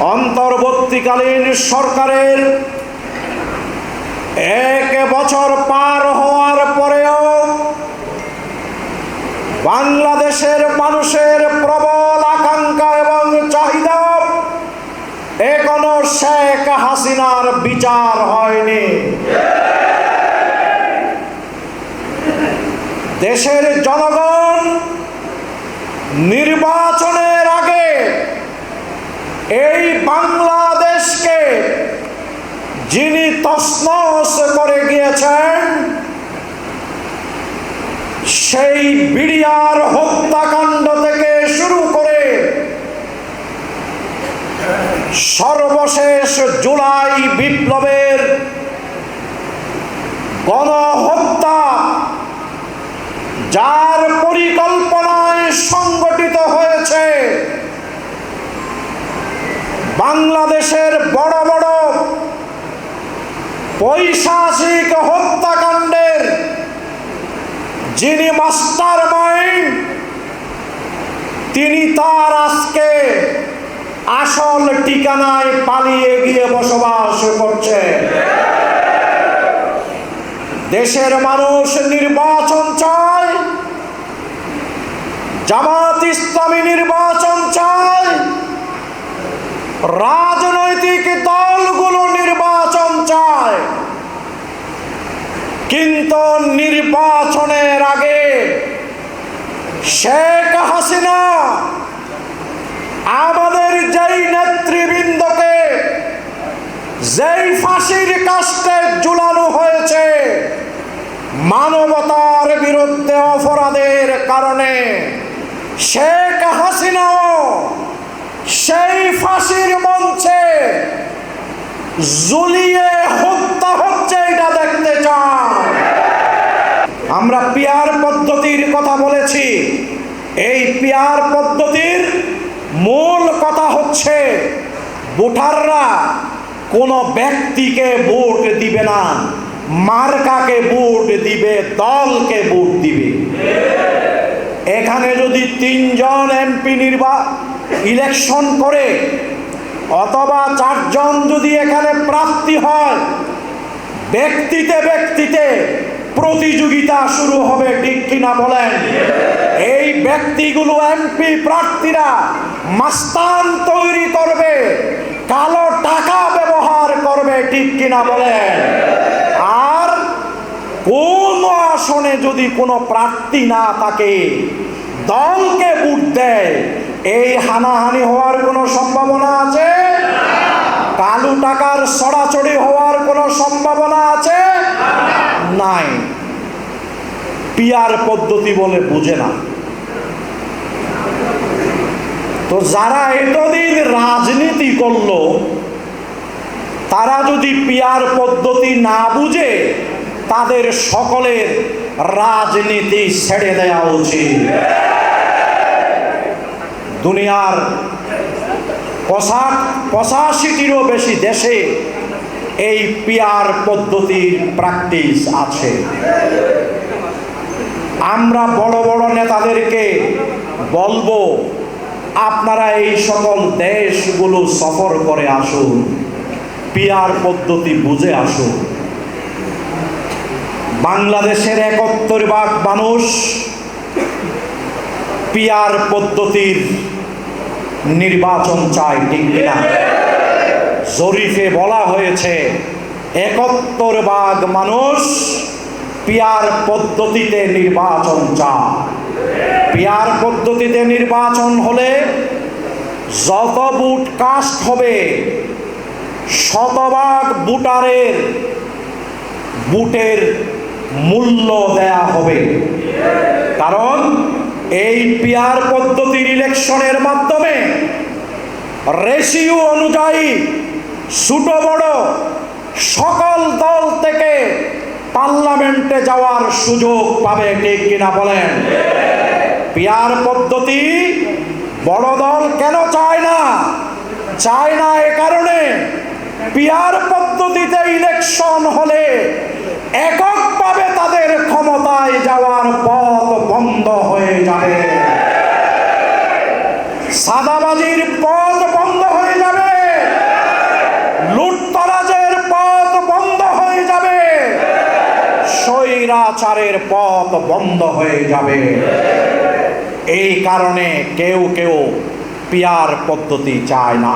অন্তর্বর্তীকালীন সরকারের এক বছর পার হওয়ার পরেও বাংলাদেশের মানুষের প্রবল আকাঙ্ক্ষা এবং চাহিদা এখনও শেখ হাসিনার বিচার হয়নি। দেশের জনগণ নির্বাচনের আগে এই বাংলাদেশকে যিনি তসনস করে গিয়েছেন, সেই বিড়িয়ার হত্যাকাণ্ড থেকে শুরু করে সর্বশেষ জুলাই বিপ্লবের গণহত্যা, যার পরিকল্পনায় সংগঠিত হয়েছে বাংলাদেশের বড় বড় পৈশাচিক হত্যাকাণ্ডের যিনি মাস্টার মাইন্ড তিনি তার আজকে আসল ঠিকানায় পালিয়ে গিয়ে বসবাস করছে। দেশের মানুষ নির্বাচন চায়, জামাত ইসলামী নির্বাচন রাজনৈতিক দলগুলো নির্বাচন চায়। কিন্তু নির্বাচনের আগে শেখ হাসিনা আমাদের যেই নেতৃবৃন্দকে যেই ফাঁসির কাস্টে ঝুলানো হয়েছে, মানবতার বিরুদ্ধে অপরাধের কারণে শেখ হাসিনাও সেই ফাঁসির মঞ্চে জুলিয়ে হত্যা হচ্ছে এটা দেখতে চান। আমরা পিয়ার পদ্ধতির কথা বলেছি। এই পিয়ার পদ্ধতির মূল কথা হচ্ছে, ভোটাররা কোনো ব্যক্তিকে ভোট দিবে না। মার্কাকে ভোট দিবে, দলকে ভোট দিবে। এখানে যদি তিনজন এমপি নির্বা ইলেকশন করে, অথবা চারজন যদি এখানে প্রাপ্তি হয়, ব্যক্তিতে ব্যক্তিতে প্রতিযোগিতা শুরু হবে, ঠিক কিনা বলেন? এই ব্যক্তিগুলো এমপি প্রার্থীরা মাস্তান তৈরি করবে, কালো টাকা ব্যবহার করবে, ঠিক কিনা বলেন? আর কোন আসনে যদি কোনো প্রার্থী না থাকে, দলকে ভোট দেয় এই হানাহানি হওয়ার কোনো সম্ভাবনা আছে? কালু টাকার সরাসরি হওয়ার কোনো সম্ভাবনা আছে? নাই। পিয়ার পদ্ধতি বলে বুঝে না। তো যারা এতদিন রাজনীতি করল, তারা যদি পিয়ার পদ্ধতি না বুঝে, তাদের সকলের রাজনীতি ছেড়ে দেওয়া উচিত। দুনিয়ার পঁচাশিটিরও বেশি দেশে এই পিয়ার পদ্ধতির প্র্যাকটিস আছে। আমরা বড় বড় নেতাদেরকে বলব, আপনারা এই সকল দেশগুলো সফর করে আসুন পিয়ার পদ্ধতি বুঝে আসুন। বাংলাদেশের একাত্তর ভাগ মানুষ পিয়ার পদ্ধতির নির্বাচন চায় ঠিক কিনা? জরিফে বলা হয়েছে, একাত্তর ভাগ মানুষ পিয়ার পদ্ধতিতে নির্বাচন চায়। পিয়ার পদ্ধতিতে নির্বাচন হলে যত বুট কাস্ট হবে, শতভাগ বুটারের বুটের মূল্য দেয়া হবে। কারণ এই পিয়ার পদ্ধতির ইলেকশনের মাধ্যমে রেশিও অনুযায়ী ছোট বড় সকল দল থেকে পার্লামেন্টে যাওয়ার সুযোগ পাবে, ঠিক কিনা বলেন? পিয়ার পদ্ধতি বড় দল কেন চায় না? চায় না এ কারণে পিয়ার পদ্ধতিতে ইলেকশন হলে এককভাবে তাদের ক্ষমতায় যাওয়ার পথ বন্ধ হয়ে যাবে। সাদাবাজির পথ স্বৈরাচারের পথ বন্ধ হয়ে যাবে। এই কারণে কেউ কেউ পিয়ার পদ্ধতি চায় না।